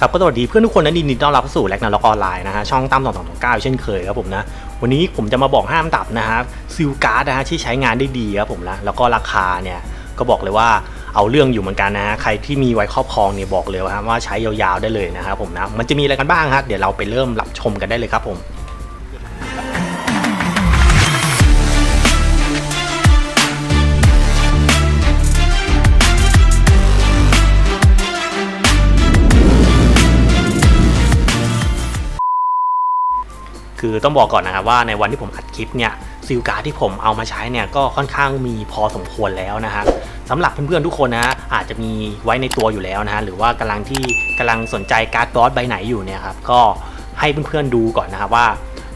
ครับก็สวัสดีเพื่อนทุกคนนะดินดีต้อนรับเข้าสู่แลกนาล็อกออนไลน์นะฮะช่องตั้มสองสองสองเก้าเช่นเคยครับผมนะวันนี้ผมจะมาบอกห้ามตับนะฮะซิลการ์ดนะฮะที่ใช้งานได้ดีครับผมนะแล้วก็ราคาเนี่ยก็บอกเลยว่าเอาเรื่องอยู่เหมือนกันนะฮะใครที่มีไว้ครอบครองเนี่ยบอกเลยว่าว่าใช้ยาวๆได้เลยนะครับผมนะมันจะมีอะไรกันบ้างครับเดี๋ยวเราไปเริ่มรับชมกันได้เลยครับผม ต้องบอกก่อนนะครับว่าในวันที่ผมอัดคลิปเนี่ยซิลการ์ที่ผมเอามาใช้เนี่ยก็ค่อนข้างมีพอสมควรแล้วนะฮะสำหรับเพื่อนๆทุกคนนะอาจจะมีไว้ในตัวอยู่แล้วนะฮะหรือว่ากำลังที่กำลังสนใจการ์ดบอสใบไหนอยู่เนี่ยครับก็ให้เพื่อนๆดูก่อนนะครับว่า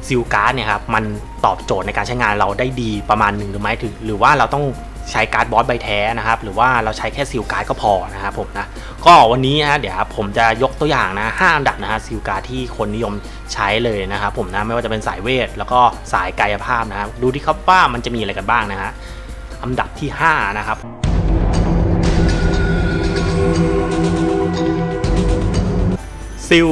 ซิลการ์ดเนี่ยครับมันตอบโจทย์ในการใช้งานเราได้ดีประมาณหนึ่งหรือไม่ถึง หรือว่าเราต้อง ใช้การ์ดบอสใบแท้นะครับ หรือว่าเราใช้แค่ซิลการ์ดก็พอนะครับผมนะ ก็วันนี้นะเดี๋ยวผมจะยกตัวอย่างนะห้าอันดับนะฮะซิลการ์ดที่คนนิยมใช้เลยนะครับผมนะไม่ว่าจะเป็นสายเวท แล้วก็สายกายภาพนะครับดูที่ครับว่ามันจะมีอะไรกันบ้างนะฮะอันดับที่ 5 นะครับซิล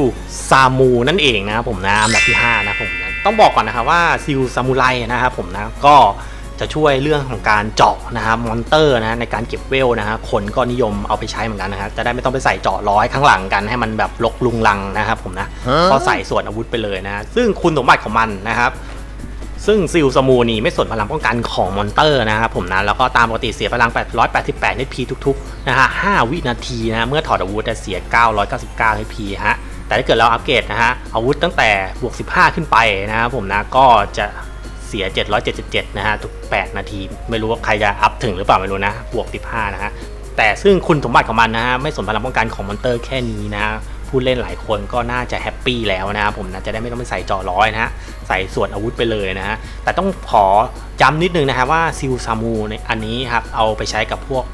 ซามูนั่นเองนะครับผมนะอันดับที่5นะผมนะต้องบอกก่อนนะครับว่าซิลซามูไรนะครับผมนะก็ จะช่วยเรื่องของการเจาะนะครับมอนเตอร์นะในการเก็บเวลนะฮะคนก็นิยมเอาไปใช้เหมือนกันนะครับจะได้ไม่ต้องไปใส่เจาะร้อยข้างหลังกันให้มันแบบลกลุงลังนะครับผมนะก็ใส่ส่วนอาวุธไปเลยนะซึ่งคุณสมบัติของมันนะครับซึ่งซิลสมูนี่ไม่ส่วนพลังป้องกันของมอนเตอร์นะครับผมนะแล้วก็ตามปกติเสียพลัง 888 HP ทุกๆนะฮะ5วินาทีนะเมื่อถอดอาวุธจะเสีย 999 HP ฮะแต่ถ้าเกิดเราอัปเกรดนะฮะอาวุธตั้งแต่บวก 15 ขึ้นไปนะครับผมนะก็จะ เสีย 777 นะฮะ ทุก 8 นาที ไม่รู้ว่าใครจะอัพถึงหรือเปล่าไม่รู้นะ บวก 15 นะฮะ แต่ซึ่งคุณสมบัติของมันนะฮะ ไม่สนพลังป้องกันของมอนเตอร์แค่นี้นะผู้เล่นหลายคนก็น่าจะแฮปปี้แล้วนะครับผมนะจะได้ไม่ต้องไปใส่จอร้อยนะฮะใส่ส่วนอาวุธไปเลยนะฮะแต่ต้องขอย้ำนิดนึงนะครับว่าซิลซามูในอันนี้ครับเอาไปใช้กับพวก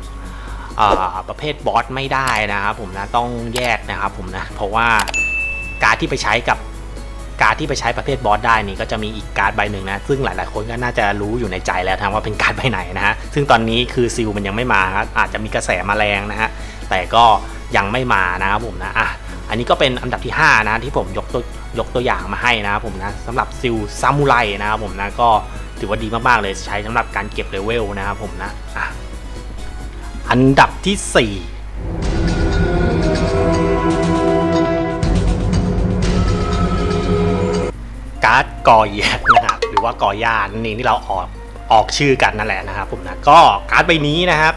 ประเภทบอสไม่ได้นะครับผมนะต้องแยกนะครับผมนะเพราะว่าการที่ไปใช้กับ การดที่ไปใช้ประเภทบอสได้นี่ก็จะมีอีกการ์ดใบหนึ่งนะซึ่งหลาย ๆ คนก็น่าจะรู้อยู่ในใจแล้วทางว่าเป็นการ์ดใบไหนนะฮะซึ่งตอนนี้คือซิลมันยังไม่มาอาจจะมีกระแสมาแรงนะฮะแต่ก็ยังไม่มานะครับผมนะอะอันนี้ก็เป็นอันดับที่ 5 นะที่ผมยกตัวยกตัวอย่างมาให้นะครับผมนะสำหรับซิลซามูไรนะครับผมนะก็ถือว่าดีมาก ๆ เลยใช้สำหรับการเก็บเลเวลนะครับผมนะอะอันดับที่ 4 ร์ดกอเยียนะครับหรือว่ากอย่านั่นี่เราออกออกชื่อกันนั่นแหละนะครับผมนะก็การ์ดใบนี้นะครับ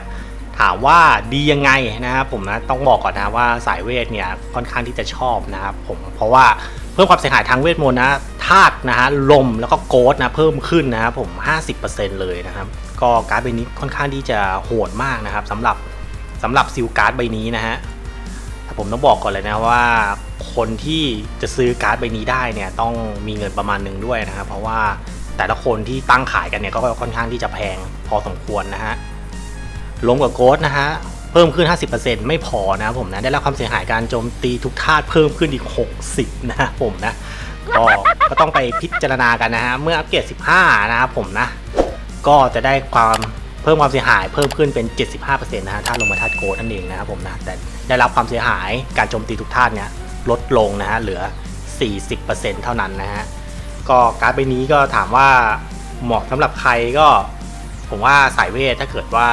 ถามว่าดียังไงนะครับผมนะต้องบอกก่อนนะว่าสายเวทเนี่ยค่อนข้างที่จะชอบนะครับผมเพราะว่าเพิ่มความเสียหายทางเวทมนต์นะธาตุนะฮะลมแล้วก็โกดนะเพิ่มขึ้นนะครับผม 50%เลยนะครับก็การ์ดใบนี้ค่อนข้างที่จะโหดมากนะครับสำหรับสำหรับซิลการ์ดใบนี้นะฮะ แต่ผมต้องบอกก่อนเลยนะว่า คนที่จะซื้อการ์ดใบนี้ได้เนี่ยต้องมีเงินประมาณหนึ่งด้วยนะครับเพราะว่าแต่ละคนที่ตั้งขายกันเนี่ยก็ค่อนข้างที่จะแพงพอสมควรนะฮะลงกับโกดนะฮะเพิ่มขึ้น 50%ไม่พอนะผมนะได้รับความเสียหายการโจมตีทุกธาตุเพิ่มขึ้นอีก 60 นะผมนะก็ก็ต้องไปพิจารณากันนะฮะเมื่ออัปเกรด 15 นะครับผมนะ ก็จะได้ความ พิ่มความเสียหายเพิ่มขึ้นเป็น 75%นะฮะถ้าลงมาธาตุโกดนั่นเองนะครับผมนะแต่ได้รับความเสียหายการโจมตีทุกธาตุเนี่ยลดลงนะฮะเหลือ 40%เท่านั้นนะฮะก็การ์ดใบนี้ก็ถามว่าเหมาะสำหรับใครก็ผมว่าสายเวทถ้าเกิดว่า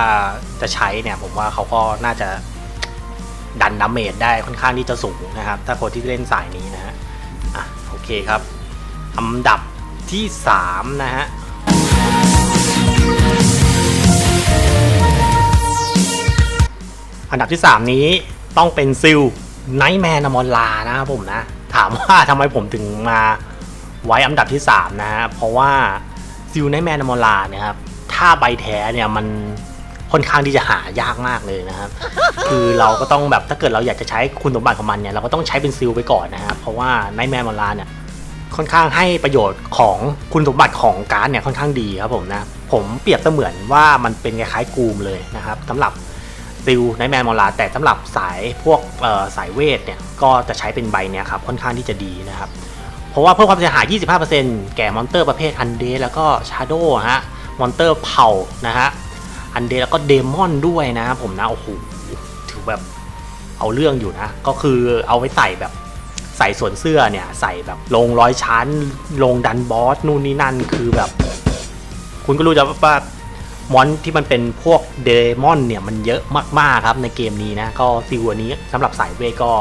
จะใช้เนี่ยผมว่าเขาก็น่าจะดันดาเมจได้ค่อนข้างที่จะสูงนะครับ ถ้าคนที่เล่นสายนี้นะฮะอะโอเคครับอันดับที่ 3 นะฮะ อันดับที่ 3 นี้ต้องเป็นซิลไนท์แมนอมอนลานะครับผมนะ ถามว่าทำไมผมถึงมาไว้อันดับที่ 3 นะฮะเพราะว่าซิลไนท์แมนอมอนลาเนี่ยครับถ้าใบแท้เนี่ยมันค่อนข้างที่จะหายากมากเลยนะครับ คือเราก็ต้องแบบถ้าเกิดเราอยากจะใช้คุณสมบัติของมันเนี่ยเราก็ต้องใช้เป็นซิลไปก่อนนะครับเพราะว่าไนท์แมนมอลาเนี่ยค่อนข้างให้ประโยชน์ของคุณสมบัติของการ์ดเนี่ยค่อนข้างดีครับผมนะ ผมเปรียบเสมือนว่ามันเป็นคล้ายๆกูมเลยนะครับสำหรับ ซิลไนแมนมอลาแต่สำหรับสายพวกสายเวทเนี่ยก็จะใช้เป็นใบเนี่ยครับค่อนข้างที่จะดีนะครับ เพราะว่าเพิ่มความเสียหาย 25%แก่มอนเตอร์ประเภทอันเดแล้วก็ชาโดฮะมอนเตอร์เผานะฮะอันเดแล้วก็เดมอนด้วยนะครับผมนะโอ้โหถือแบบเเอาเรื่องอยู่นะ ก็คือเอาไว้ใส่แบบใส่ส่วนเสื้อเนี่ยใส่แบบลงร้อยชั้น ลงดันบอสนู่นนี่นั่นคือแบบ คุณก็รู้จะว่า มอนที่มันเป็นพวกเดมอนเนี่ยมันเยอะมากๆครับในเกมนี้นะก็ซิวอันนี้สำหรับสายเวก็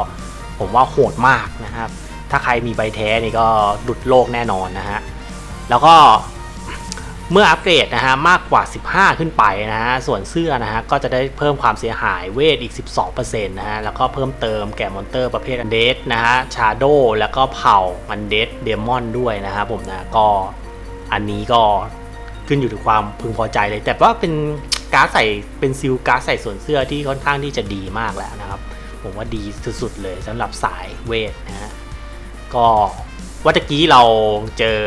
ผมว่าโหดมากนะครับ ถ้าใครมีใบแท้นี่ก็ดุดโลกแน่นอนนะฮะแล้วก็เมื่ออัปเกรดนะฮะมากกว่า 15 ขึ้นไปนะฮะส่วนเสื้อนะฮะก็จะได้เพิ่มความเสียหายเวทอีก 12%นะฮะแล้วก็เพิ่มเติมแก่มอนเตอร์ประเภทอันเดสนะฮะชาโดแล้วก็เผ่าอันเดสเดมอนด้วยนะครับผมนะก็อันนี้ก็ ขึ้นอยู่ที่ความพึงพอใจเลย แต่ว่าเป็นการ์ดใส่เป็นซิลการ์ดใส่ส่วนเสื้อที่ค่อนข้างที่จะดีมากแล้วนะครับ ผมว่าดีสุดๆเลยสำหรับสายเวทนะฮะก็ว่าตะกี้เราเจอ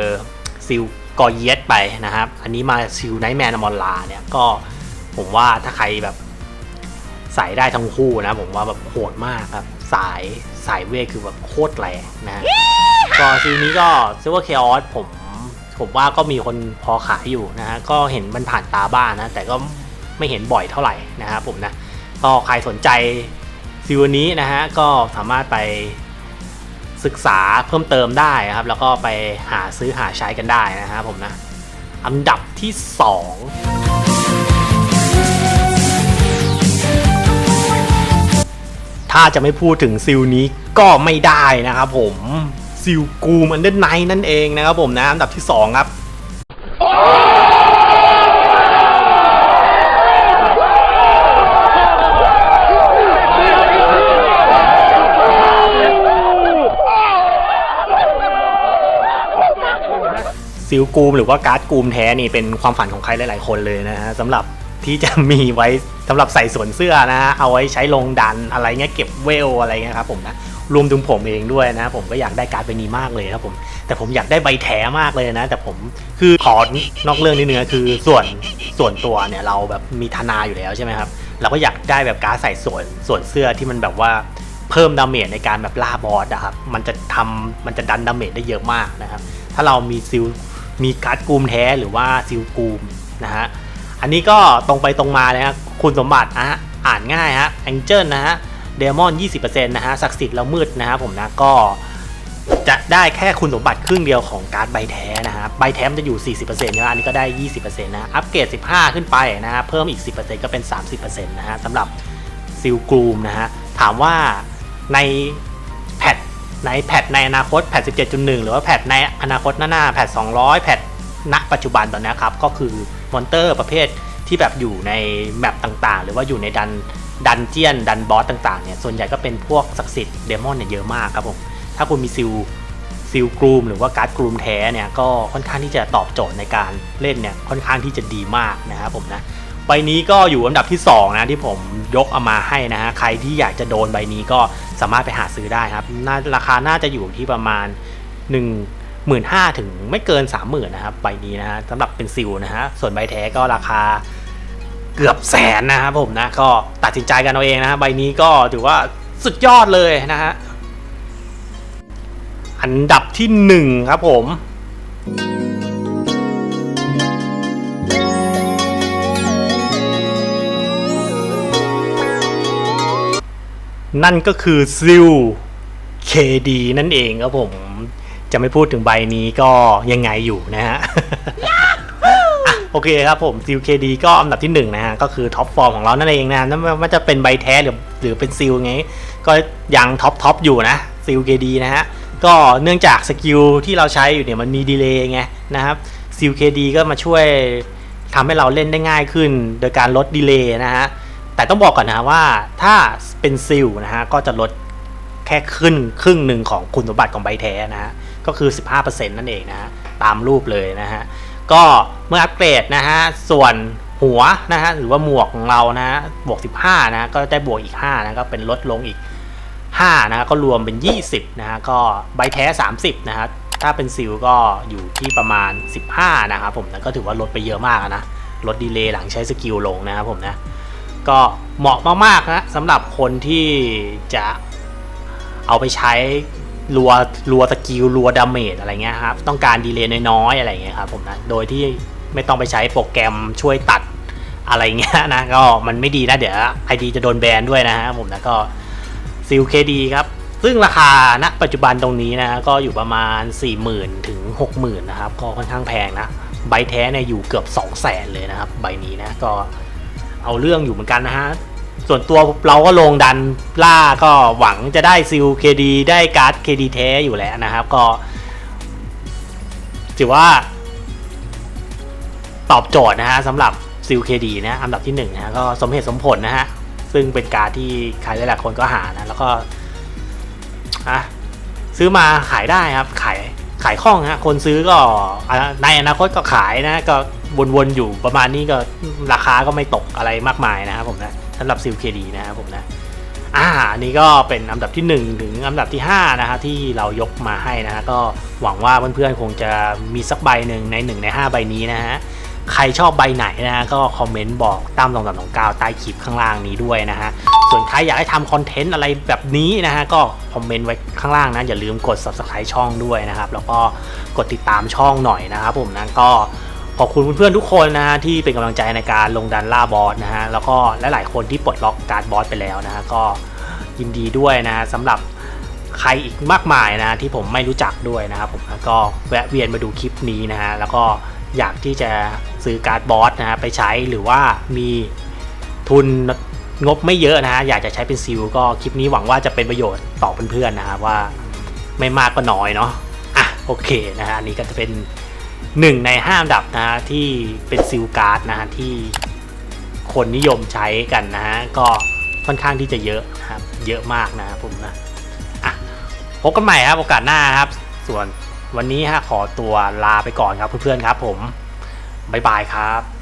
ซิลกอเยสไปนะครับ อันนี้มาซิลไนท์แมนอมอลลาเนี่ยก็ผมว่าถ้าใครแบบใส่ได้ทั้งคู่นะ ผมว่าแบบโหดมากครับ สายสายเวทคือแบบโคตรแรงนะฮะก็ซิลนี้ก็ซิลเวอร์เคออสผม ผมว่าก็มีคนพอขายอยู่นะฮะก็เห็นมันผ่านตาบ้านนะ แต่ก็ไม่เห็นบ่อยเท่าไหร่นะครับผมนะก็ใครสนใจฟิวนี้นะฮะก็สามารถไปศึกษาเพิ่มเติมได้ครับ แล้วก็ไปหาซื้อหาใช้กันได้นะครับผมนะอันดับที่ 2 ถ้าจะไม่พูดถึงซิลนี้ก็ไม่ได้นะครับผม ซิลกูมันเดนไนนั่นเองนะครับผมนะอันดับที่ 2 ครับซิลกูมหรือว่าการ์ดกูมแท้นี่เป็นความฝันของใครหลาย ๆ คนเลยนะฮะสำหรับที่จะมีไว้สำหรับใส่สวนเสื้อนะฮะเอาไว้ใช้ลงดันอะไรเงี้ยเก็บเวลอะไรเงี้ยครับผมนะ รวมถึงผมเองด้วยนะ ผมก็อยากได้การ์ดใบนี้มากเลยครับผม แต่ผมอยากได้ใบแท้มากเลยนะ แต่ผมคือขอนอกเรื่องนิดนึงคือส่วนส่วนตัวเนี่ยเราแบบมีธนาอยู่แล้วใช่ไหมครับเราก็อยากได้แบบการ์ดใส่ส่วนส่วนเสื้อที่มันแบบว่าเพิ่มดาเมจในการแบบล่าบอสอะครับมันจะทำมันจะดันดาเมจได้เยอะมากนะครับ ถ้าเรามีซิลมีการ์ดกูมแท้หรือว่าซิลกูมนะฮะอันนี้ก็ตรงไปตรงมาเลยฮะคุณสมบัตินะฮะอ่านง่ายฮะแองเจิลนะฮะ เดมอน 20%นะฮะศักดิ์สิทธิ์แล้วมืดนะฮะผมนะก็จะได้แค่คุณสมบัติครึ่งเดียวของการ์ดใบแท้นะฮะใบแท้มันจะอยู่ 40%นะอันนี้ก็ได้ 20%นะอัปเกรด 15 ขึ้นไปนะฮะเพิ่มอีก 10%ก็เป็น 30%นะฮะสำหรับซิลกรูมนะฮะถามว่าในแพทในแพทในอนาคตแพท 17.1 หรือว่าแพทในอนาคตหน้าๆแพท 200 แพทณปัจจุบันตอนนี้ครับ ก็คือมอนเตอร์ประเภทที่แบบอยู่ในแมปต่างๆ หรือว่าอยู่ในดัน ดันเจียน ดันบอสต่างๆเนี่ยส่วนใหญ่ก็เป็นพวกศักดิ์สิทธิ์เดมอนเนี่ยเยอะมากครับผมถ้าคุณมีซิลซิลกรูมหรือว่าการ์ดกรูมแท้เนี่ยก็ค่อนข้างที่จะตอบโจทย์ในการเล่นเนี่ยค่อนข้างที่จะดีมากนะครับผมนะใบนี้ก็อยู่อันดับที่2นะที่ผมยกเอามาให้นะฮะใครที่อยากจะโดนใบนี้ก็สามารถไปหาซื้อได้ครับน่าราคาน่าจะอยู่ที่ประมาณ1 1 5 0 0 0ถึงไม่เกิน 30,000นะครับใบนี้นะฮะสำหรับเป็นซิลนะฮะส่วนใบแท้ก็ราคา เกือบแสนนะครับผมนะก็ตัดสินใจกันเอาเองนะฮะใบนี้ก็ถือว่าสุดยอดเลยนะฮะ อันดับที่1ครับผมนั่นก็คือซิล KD นั่นเองครับผม จะไม่พูดถึงใบนี้ก็ยังไงอยู่นะฮะ อะโอเคครับผมซิล KD ก็อันดับที่1นะฮะก็คือท็อปฟอร์มของเรานั่นเองนะไม่นว่าจะเป็นใบแท้หรือหรือเป็นซิลไงก็ยังท็อปท็อปอยู่นะซิล KD นะฮะก็เนื่องจากสกิลที่เราใช้อยู่เนี่ยมันมีดีเลย์ไงนะครับซิล KD ก็มาช่วยทำให้เราเล่นได้ง่ายขึ้น โดยการลดดีเลย์นะฮะแต่ต้องบอกก่อนนะว่าถ้าเป็นซิลนะฮะก็จะลดแค่ขึ้นครึ่งหนึ่งของคุณสมบัติของใบแท้นะฮะก็คือ 15%นั่นเองนะฮะตามรูปเลยนะฮะ ก็เมื่ออัปเกรดนะฮะส่วนหัวนะฮะหรือว่าหมวกของเรานะฮะบวก 15 นะก็ได้บวกอีก5นะก็เป็นลดลงอีก5นะก็รวมเป็น 20นะฮะก็ใบแท้ 30นะฮะถ้าเป็นซิลก็อยู่ที่ประมาณ 15 นะครับผมนะก็ถือว่าลดไปเยอะมากนะลดดีเลย์หลังใช้สกิลลงนะครับผมนะก็เหมาะมากๆนะสำหรับคนที่จะเอาไปใช้ รัวรัวสกิลรัวดาเมจอะไรเงี้ยครับต้องการดีเลย์น้อยๆอะไรเงี้ยครับผมนะโดยที่ไม่ต้องไปใช้โปรแกรมช่วยตัดอะไรเงี้ยนะก็มันไม่ดีนะเดี๋ยวไอดีจะโดนแบนด้วยนะฮะผมนะก็ซิลเคดีครับ ซึ่งราคาณปัจจุบันตรงนี้นะก็อยู่ประมาณ 40,000 ถึง 60,000 นะครับ ก็ค่อนข้างแพงนะ ใบแท้เนี่ยอยู่เกือบ 200,000เลยนะครับ ใบนี้นะก็เอาเรื่องอยู่เหมือนกันนะฮะ ส่วนตัวเราก็ลงดันล่าก็หวังจะได้ซิลเคดีได้การ์ดเคดีแท้อยู่แล้วนะครับ ก็ถือว่า ตอบโจทย์นะฮะสำหรับซิลเคดีนะอันดับที่หนึ่งนะฮะก็สมเหตุสมผลนะฮะ ซึ่งเป็นการ์ดที่ใครหลายๆคนก็หานะ แล้วก็อะซื้อมาขายได้ครับ ขายขายคล่องฮะคนซื้อก็ในอนาคตก็ขายนะ ก็วนๆอยู่ประมาณนี้ก็ราคาก็ไม่ตกอะไรมากมายนะครับผมนะ สำหรับซิลเคดีนะครับผมนะอ่าอันนี้ก็เป็นอันดับที่ 1 ถึงอันดับที่5นะฮะที่เรายกมาให้นะฮะก็หวังว่าเพื่อนๆคงจะมีสักใบหนึ่งใน 1 ใน 5 ใบนี้นะฮะใครชอบใบไหนนะฮะก็คอมเมนต์บอกตามตรงตามตรงกาวใต้คลิปข้างล่างนี้ด้วยนะฮะส่วนใครอยากให้ทำคอนเทนต์อะไรแบบนี้นะฮะก็คอมเมนต์ไว้ข้างล่างนะอย่าลืมกด subscribe ช่องด้วยนะครับแล้วก็กดติดตามช่องหน่อยนะครับผมนะก็ ขอบคุณเพื่อนๆทุกคนนะฮะที่เป็นกำลังใจในการลงดันล่าบอสนะฮะแล้วก็หลายๆคนที่ปลดล็อกการ์ดบอสไปแล้วนะฮะก็ยินดีด้วยนะสำหรับใครอีกมากมายนะที่ผมไม่รู้จักด้วยนะครับผมก็แวะเวียนมาดูคลิปนี้นะฮะแล้วก็อยากที่จะซื้อการ์ดบอสนะฮะไปใช้หรือว่ามีทุนงบไม่เยอะนะฮะอยากจะใช้เป็นซิลก็คลิปนี้หวังว่าจะเป็นประโยชน์ต่อเพื่อนๆนะฮะว่าไม่มากก็น้อยเนาะอะโอเคนะฮะอันนี้ก็จะเป็น หนึ่งในห้าอันดับนะฮะที่เป็นซิลการ์ดนะฮะที่คนนิยมใช้กันนะฮะก็ค่อนข้างที่จะเยอะนะครับเยอะมากนะครับผมนะอะพบกันใหม่ครับโอกาสหน้าครับ ส่วนวันนี้ฮะขอตัวลาไปก่อนครับเพื่อนๆครับผม บ๊ายบายครับ